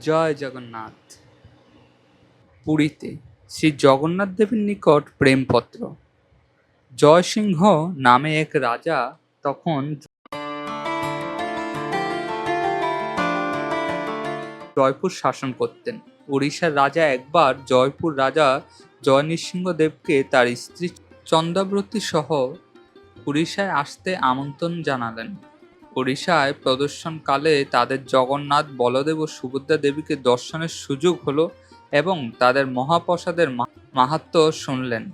জয় জগন্নাথ। পুরীতে শ্রী জগন্নাথ দেবের নিকট প্রেমপত্র। জয়সিংহ নামে এক রাজা তখন জয়পুর শাসন করতেন। উড়িষ্যার রাজা একবার জয়পুর রাজা জয় দেবকে তার স্ত্রী চন্দ্রাবতী সহ উড়িষ্যায় আসতে আমন্ত্রণ জানালেন। ওড়িশায় প্রদর্শনকালে তাদের জগন্নাথ, বলদেব ও সুভদ্রা দেবীকে দর্শনের সুযোগ হলো এবং তাদের মহাপ্রসাদের মা- মাহাত্ম্য শুনলেন।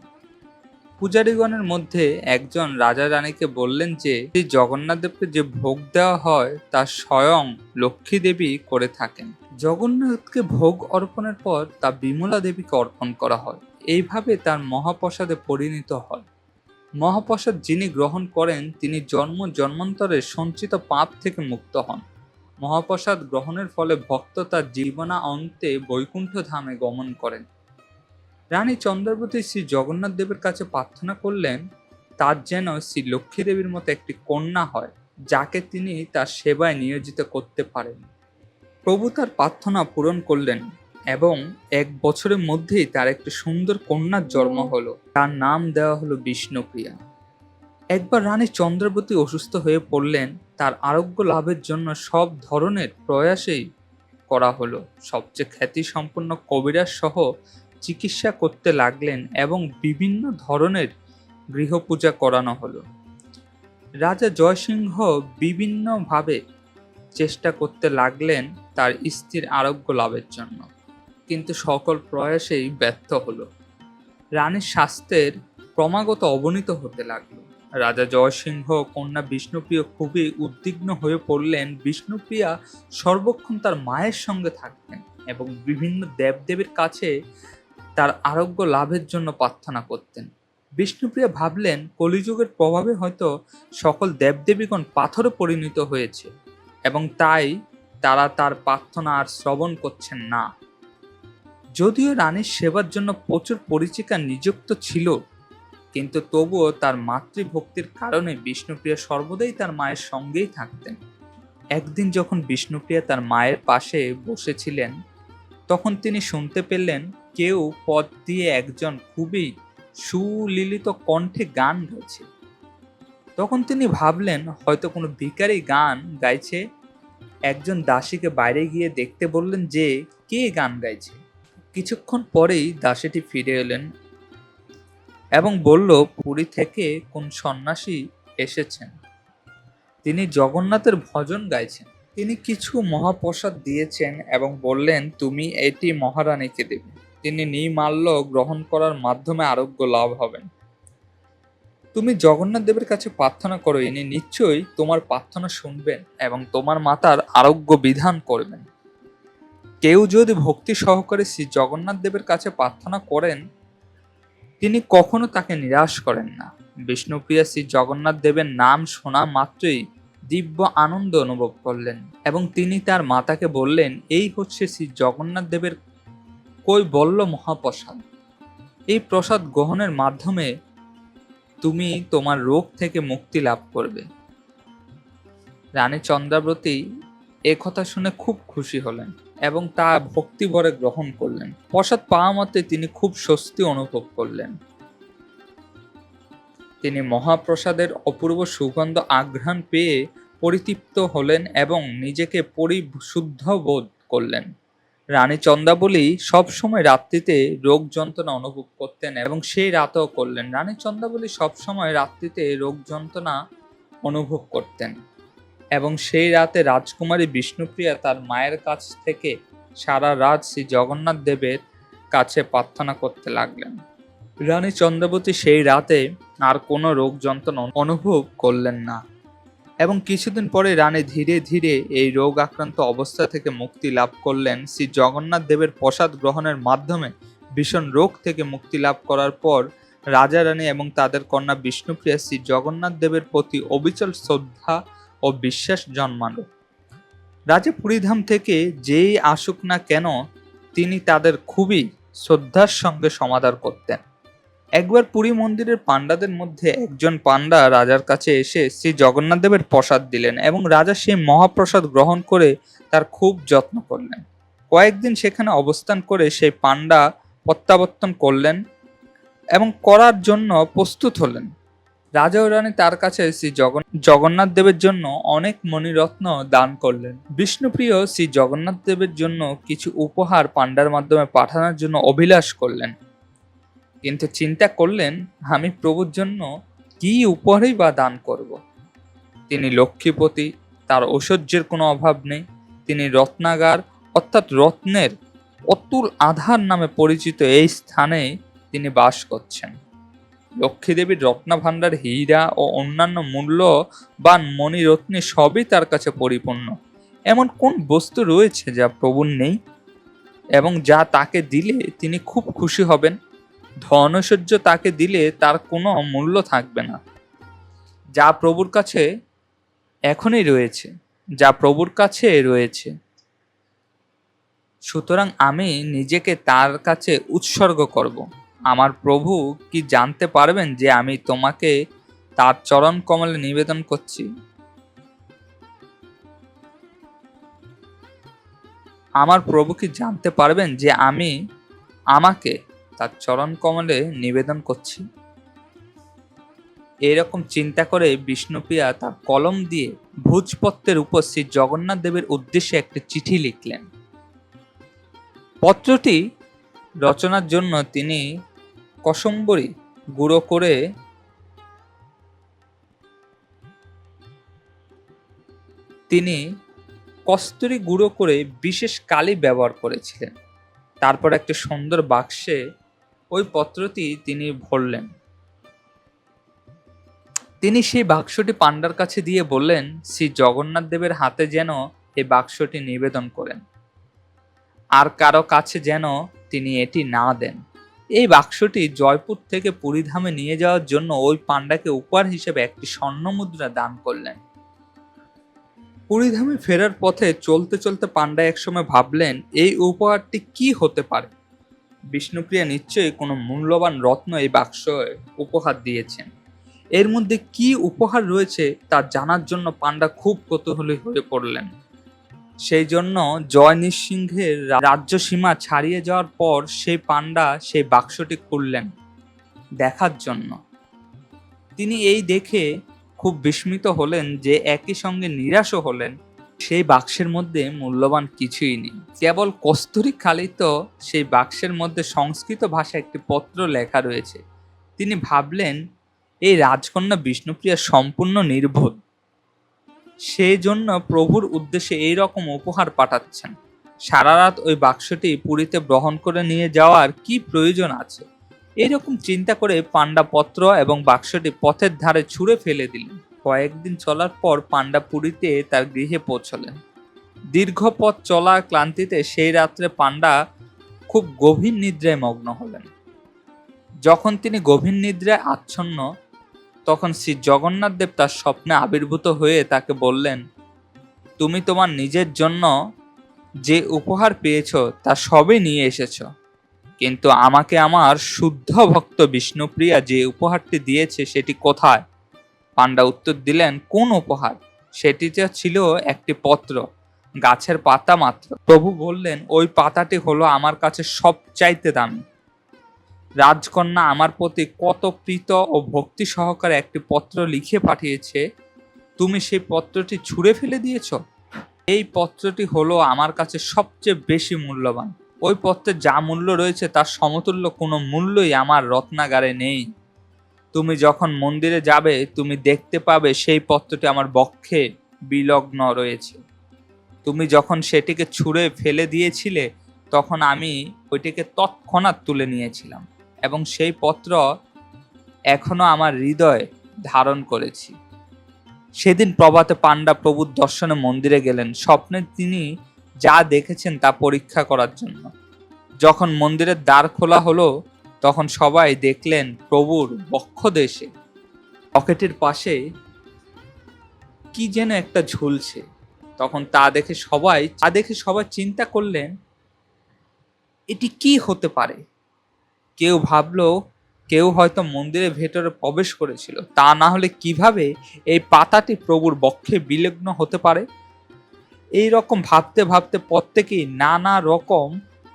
পূজারীগণের মধ্যে একজন রাজা রানীকে বললেন যে জগন্নাথ দেবকে যে ভোগ দেওয়া হয়, তা স্বয়ং লক্ষ্মী দেবী করে থাকেন। জগন্নাথকে ভোগ অর্পণের পর তা বিমলা দেবীকে অর্পণ করা হয়। এইভাবে তার মহাপ্রসাদে পরিণত হয়। মহাপ্রসাদ যিনি গ্রহণ করেন, তিনি জন্ম জন্মান্তরে সঞ্চিত পাপ থেকে মুক্ত হন। মহাপ্রসাদ গ্রহণের ফলে ভক্ত তার জীবনা অন্তে বৈকুণ্ঠ ধামে গমন করেন। রানী চন্দ্রবতী শ্রী জগন্নাথ দেবের কাছে প্রার্থনা করলেন, তার যেন শ্রী লক্ষ্মী দেবীর মতো একটি কন্যা হয়, যাকে তিনি তার সেবায় নিয়োজিত করতে পারেন। প্রভু তার প্রার্থনা পূরণ করলেন। এবং এক বছরের মধ্যেই তার একটি সুন্দর কন্যার জন্ম হলো। তার নাম দেওয়া হলো বিষ্ণুপ্রিয়া। একবার রানী চন্দ্রবতী অসুস্থ হয়ে পড়লেন, তার আরোগ্য লাভের জন্য সব ধরনের প্রয়াসেই করা হলো। সবচেয়ে খ্যাতিসম্পন্ন কবিরাজ সহ চিকিৎসা করতে লাগলেন এবং বিভিন্ন ধরনের গৃহপূজা করানো হলো। রাজা জয়সিংহ বিভিন্নভাবে চেষ্টা করতে লাগলেন তার স্ত্রীর আরোগ্য লাভের জন্য। কিন্তু সকল প্রয়াসেই ব্যর্থ হলো। রানীর স্বাস্থ্যের ক্রমাগত অবনীত হতে লাগল। রাজা জয়সিংহ, কন্যা বিষ্ণুপ্রিয় খুবই উদ্বিগ্ন হয়ে পড়লেন। বিষ্ণুপ্রিয়া সর্বক্ষণ তার মায়ের সঙ্গে থাকতেন এবং বিভিন্ন দেবদেবীর কাছে তার আরোগ্য লাভের জন্য প্রার্থনা করতেন। বিষ্ণুপ্রিয়া ভাবলেন, কলিযুগের প্রভাবে হয়তো সকল দেবদেবীগণ পাথরে পরিণত হয়েছে এবং তাই তারা তার প্রার্থনা আর শ্রবণ করছেন না। যদিও রানীর সেবার জন্য প্রচুর পরিচিকা নিযুক্ত ছিল, কিন্তু তবুও তার মাতৃভক্তির কারণে বিষ্ণুপ্রিয়া সর্বদাই তার মায়ের সঙ্গেই থাকতেন। একদিন যখন বিষ্ণুপ্রিয়া তার মায়ের পাশে বসেছিলেন, তখন তিনি শুনতে পেলেন কেউ পথ দিয়ে একজন খুবই সুলিলিত কণ্ঠে গান গাইছে। তখন তিনি ভাবলেন, হয়তো কোনো ভিখারি গান গাইছে। একজন দাসীকে বাইরে গিয়ে দেখতে বললেন যে, কে গান গাইছে? কিছুক্ষণ পরেই দাসীটি ফিরে এলেন এবং বলল, পুরী থেকে কোন সন্ন্যাসী এসেছেন? তিনি জগন্নাথের ভজন গাইছেন। তিনি কিছু মহাপ্রসাদ দিয়েছেন এবং বললেন, তুমি এটি মহারানীকে দেবে। তিনি নিমাল্য গ্রহণ করার মাধ্যমে আরোগ্য লাভ হবেন। তুমি জগন্নাথ দেবের কাছে প্রার্থনা করো। ইনি নিশ্চয়ই তোমার প্রার্থনা শুনবেন এবং তোমার মাতার আরোগ্য বিধান করবেন। কেউ যদি ভক্তি সহকারে শ্রী জগন্নাথ দেবের কাছে প্রার্থনা করেন, তিনি কখনো তাকে নিরাশ করেন না। বিষ্ণুপ্রিয়া শ্রী জগন্নাথ দেবের নাম শোনা মাত্রই দিব্য আনন্দ অনুভব করলেন এবং তিনি তার মাতাকে বললেন, এই হচ্ছে শ্রী জগন্নাথ দেবের কৈবল্য মহাপ্রসাদ। এই প্রসাদ গ্রহণের মাধ্যমে তুমি তোমার রোগ থেকে মুক্তি লাভ করবে। রানী চন্দ্রাবতী এ কথা শুনে খুব খুশি হলেন। এবং তা ভক্তি ভরে গ্রহণ করলেন। প্রসাদ পাওয়া মতে তিনি খুব স্বস্তি অনুভব করলেন। তিনি মহাপ্রসাদের অপূর্ব সুগন্ধ আঘ্রাণ পেয়ে পরিতৃপ্ত হলেন এবং নিজেকে পরিশুদ্ধ বোধ করলেন। রানী চন্দাবলী সবসময় রাত্রিতে রোগ যন্ত্রণা অনুভব করতেন এবং সেই রাতেও করলেন। রানী চন্দাবলী সবসময় রাত্রিতে রোগ যন্ত্রণা অনুভব করতেন। এবং সেই রাতে রাজকুমারী বিষ্ণুপ্রিয়া তার মায়ের কাছ থেকে সারা রাত শ্রী জগন্নাথ দেবের কাছে প্রার্থনা করতে লাগলেন। রানী চন্দ্রাবতী সেই রাতে আর কোনো রোগ যন্ত্রণা অনুভব করলেন না এবং কিছুদিন পরে রানী ধীরে ধীরে এই রোগ আক্রান্ত অবস্থা থেকে মুক্তি লাভ করলেন। শ্রী জগন্নাথ দেবের প্রসাদ গ্রহণের মাধ্যমে ভীষণ রোগ থেকে মুক্তি লাভ করার পর রাজা রানী এবং তাদের কন্যা বিষ্ণুপ্রিয়া শ্রী জগন্নাথ দেবের প্রতি অবিচল শ্রদ্ধা ও বিশ্বাস জন্মালো রাজা পুরীধাম থেকে যেই আসুক না কেন, তিনি তাদের খুবই শ্রদ্ধার সঙ্গে সমাদর করতেন। একবার পুরী মন্দিরের পাণ্ডাদের মধ্যে একজন পাণ্ডা রাজার কাছে এসে শ্রী জগন্নাথ দেবের প্রসাদ দিলেন এবং রাজা সেই মহাপ্রসাদ গ্রহণ করে তার খুব যত্ন করলেন। কয়েকদিন সেখানে অবস্থান করে সেই পাণ্ডা প্রত্যাবর্তন করলেন এবং করার জন্য প্রস্তুত হলেন। রাজা রানী তার কাছে শ্রী জগন জগন্নাথ দেবের জন্য অনেক মণিরত্ন দান করলেন। বিষ্ণুপ্রিয় শ্রী জগন্নাথ দেবের জন্য কিছু উপহার পাণ্ডার মাধ্যমে পাঠানোর জন্য অভিলাষ করলেন। কিন্তু চিন্তা করলেন, আমি প্রভুর জন্য কি উপহারই বা দান করব। তিনি লক্ষ্মীপতি, তার ঐশ্বর্যের কোনো অভাব নেই। তিনি রত্নাগার, অর্থাৎ রত্নের অতুল আধার নামে পরিচিত এই স্থানে তিনি বাস করছেন। লক্ষ্মীদেবীর রত্নভাণ্ডার, হীরা ও অন্যান্য মূল্যবান মণিরত্নে সবই তার কাছে পরিপূর্ণ। এমন কোন বস্তু রয়েছে যা প্রভুর নেই? এবং যা তাকে দিলে তিনি খুব খুশি হবেন? ধনৈশ্বর্য তাকে দিলে তার কোনো মূল্য থাকবে না। যা প্রভুর কাছে এখনই রয়েছে, যা প্রভুর কাছে রয়েছে। সুতরাং আমি নিজেকে তার কাছে উৎসর্গ করব। আমার প্রভু কি জানতে পারবেন যে আমি তোমাকে তার চরণ কমলে নিবেদন করছি? আমার প্রভু কি জানতে পারবেন যে আমি আমাকে তার চরণ কমলে নিবেদন করছি? এরকম চিন্তা করে বিষ্ণুপ্রিয়া তার কলম দিয়ে ভোজপত্রের উপর শ্রী জগন্নাথ দেবের উদ্দেশ্যে একটি চিঠি লিখলেন। পত্রটি রচনার জন্য তিনি কসম্বরী গুঁড়ো করে তিনি কস্তুরি গুঁড়ো করে বিশেষ কালি ব্যবহার করেছিলেন। তারপর একটি সুন্দর বাক্সে ওই পত্রটি তিনি ভরলেন। তিনি সেই বাক্সটি পাণ্ডার কাছে দিয়ে বললেন, শ্রী জগন্নাথ দেবের হাতে যেন এই বাক্সটি নিবেদন করেন। আর কারও কাছে যেন তিনি এটি না দেন। বাক্সটি জয়পুর থেকে পুরীধামে নিয়ে যাওয়ার জন্য ওই পাণ্ডাকে উপহার হিসেবে একটি স্বর্ণ মুদ্রা দান করলেন। পুরীধামে ফেরার পথে চলতে চলতে পাণ্ডা একসময় ভাবলেন, এই উপহারটি কি হতে পারে? বিষ্ণুপ্রিয়া নিশ্চয়ই কোনো মূল্যবান রত্ন এই বাক্স উপহার দিয়েছেন। এর মধ্যে কি উপহার রয়েছে তা জানার জন্য পাণ্ডা খুব কৌতূহলী হয়ে পড়লেন। সেই জন্য জয় নৃসিংহের রাজ্য সীমা ছাড়িয়ে যাওয়ার পর সেই পাণ্ডা সেই বাক্সটি খুললেন দেখার জন্য। তিনি এই দেখে খুব বিস্মিত হলেন যে একই সঙ্গে নিরাশও হলেন। সেই বাক্সের মধ্যে মূল্যবান কিছুই নেই। কেবল কস্তুরী খালিত সেই বাক্সের মধ্যে সংস্কৃত ভাষায় একটি পত্র লেখা রয়েছে। তিনি ভাবলেন, এই রাজকন্যা বিষ্ণুপ্রিয়া সম্পূর্ণ নির্বোধ সেই জন্য প্রভুর উদ্দেশ্যে এই রকম উপহার পাঠাচ্ছেন। সারা রাত ওই বাক্সটি পুরীতে গ্রহণ করে নিয়ে যাওয়ার কি প্রয়োজন আছে? এরকম চিন্তা করে পাণ্ডা পত্র এবং বাক্সটি পথের ধারে ছুঁড়ে ফেলে দিলেন। কয়েকদিন চলার পর পাণ্ডা পুরীতে তার গৃহে পৌঁছলেন। দীর্ঘ পথ চলা ক্লান্তিতে সেই রাত্রে পাণ্ডা খুব গভীর নিদ্রায় মগ্ন হলেন। যখন তিনি গভীর নিদ্রায় আচ্ছন্ন তখন শ্রী জগন্নাথ দেব তার স্বপ্নে আবির্ভূত হয়ে তাকে বললেন, তুমি তোমার নিজের জন্য যে উপহার পেয়েছ তা সবই নিয়ে এসেছ। কিন্তু আমাকে আমার শুদ্ধ ভক্ত বিষ্ণুপ্রিয়া যে উপহারটি দিয়েছে সেটি কোথায়? পাণ্ডা উত্তর দিলেন, কোন উপহার? সেটিতে ছিল একটি পত্র, গাছের পাতা মাত্র। প্রভু বললেন, ওই পাতাটি হলো আমার কাছে সবচাইতে দামি। রাজকন্যা আমার প্রতি কত প্রীত ও ভক্তি সহকারে একটি পত্র লিখে পাঠিয়েছে, তুমি সেই পত্রটি ছুঁড়ে ফেলে দিয়েছ? এই পত্রটি হলো আমার কাছে সবচেয়ে বেশি মূল্যবান। ওই পত্রের যা মূল্য রয়েছে তার সমতুল্য কোনো মূল্যই আমার রত্নাগারে নেই। তুমি যখন মন্দিরে যাবে, তুমি দেখতে পাবে সেই পত্রটি আমার বক্ষে বিলগ্ন রয়েছে। তুমি যখন সেটিকে ছুঁড়ে ফেলে দিয়েছিলে, তখন আমি ওইটিকে তৎক্ষণাৎ তুলে নিয়েছিলাম। এবং সেই পত্র এখনও আমার হৃদয় ধারণ করেছি। সেদিন প্রভাতে পাণ্ডা প্রভুর দর্শনে মন্দিরে গেলেন। স্বপ্নে তিনি যা দেখেছেন তা পরীক্ষা করার জন্য। যখন মন্দিরের দ্বার খোলা হলো, তখন সবাই দেখলেন প্রভুর বক্ষ দেশে। পকেটের পাশে কি যেন একটা ঝুলছে। তখন তা দেখে সবাই, তা দেখে সবাই চিন্তা করলেন, এটি কি হতে পারে? কেউ ভাবলো কেউ হয়তো মন্দিরের ভেতরে প্রবেশ করেছিল। তা না হলে কীভাবে এই পাতাটি প্রভুর বক্ষে বিলগ্ন হতে পারে? এই রকম ভাবতে ভাবতে প্রত্যেকেই নানা রকম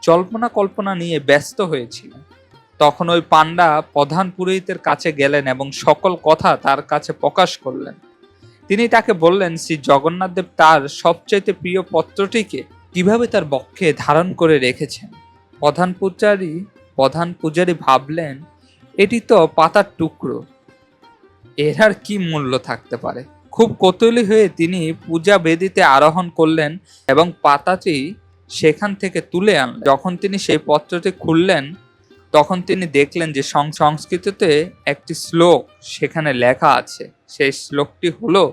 জল্পনা কল্পনা নিয়ে ব্যস্ত হয়েছিলেন তখন ওই পান্ডা প্রধান পুরোহিতের কাছে গেলেন এবং সকল কথা তার কাছে প্রকাশ করলেন। তিনি তাকে বললেন, শ্রী জগন্নাথদেব তার সবচাইতে প্রিয় পত্রটিকে কীভাবে তার বক্ষে ধারণ করে রেখেছেন? প্রধান পূজারী প্রধান পূজারী ভাবলেন, এটি তো পাতার টুকরো। এর আর কি মূল্য থাকতে পারে? খুব কৌতূহলী হয়ে তিনি পূজা বেদিতে আরোহণ করলেন এবং পাতাটি সেখান থেকে তুলে আনলেন। যখন তিনি সেই পত্রটি খুললেন, তখন তিনি দেখলেন যে সংস্কৃততে একটি শ্লোক সেখানে লেখা আছে। সেই শ্লোকটি হলো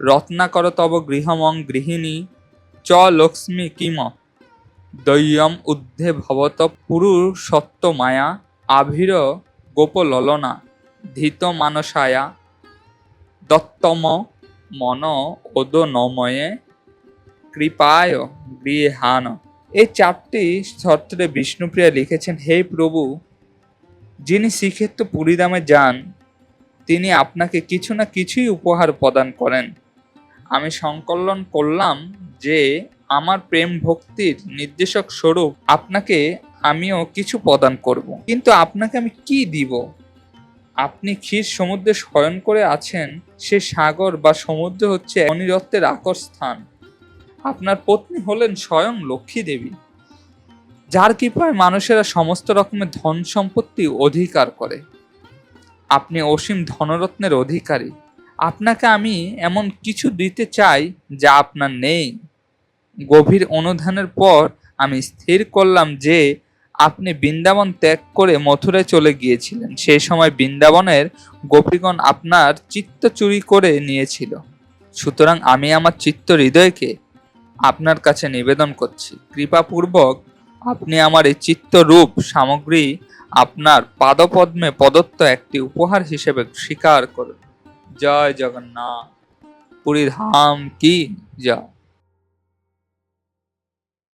রত্নাকর তব গৃহমং গৃহিণী, চ লক্ষ্মী কিম। দৈয়ম উদ্ধে ভবত পুরুষত্ব মায়া, আভির গোপললনা, ধীত মানসায়া, দত্তম মন ওদ নময়ে কৃপায় গৃহান এই চারটি ছত্রে বিষ্ণুপ্রিয়া লিখেছেন, হে প্রভু, যিনি শ্রীক্ষেত্র পুরীদামে যান, তিনি আপনাকে কিছু না কিছুই উপহার প্রদান করেন। আমি সংকলন করলাম যে আমার প্রেম ভক্তির নির্দেশক স্বরূপ আপনাকে আমিও কিছু প্রদান করব। কিন্তু আপনাকে আমি কি দিব? আপনি ক্ষীর সমুদ্রে শয়ন করে আছেন, সে সাগর বা সমুদ্র হচ্ছে অনিরত্বের আকর স্থান আপনার পত্নী হলেন স্বয়ং লক্ষ্মী দেবী, যার কৃপায় মানুষেরা সমস্ত রকমের ধন সম্পত্তি অধিকার করে। আপনি অসীম ধনরত্নের অধিকারী। আপনাকে আমি এমন কিছু দিতে চাই যা আপনার নেই। গভীর অনুধানের পর আমি স্থির করলাম যে আপনি বৃন্দাবন ত্যাগ করে মথুরায় চলে গিয়েছিলেন। সেই সময় বৃন্দাবনের গোপীগণ আপনার চিত্ত চুরি করে নিয়েছিল। সুতরাং আমি আমার চিত্ত হৃদয়কে আপনার কাছে নিবেদন করছি। কৃপাপূর্বক আপনি আমার এই চিত্তরূপ সামগ্রী আপনার পাদপদ্মে প্রদত্ত একটি উপহার হিসেবে স্বীকার করুন। জয় জগন্নাথ। পুরী ধাম কি? জয়।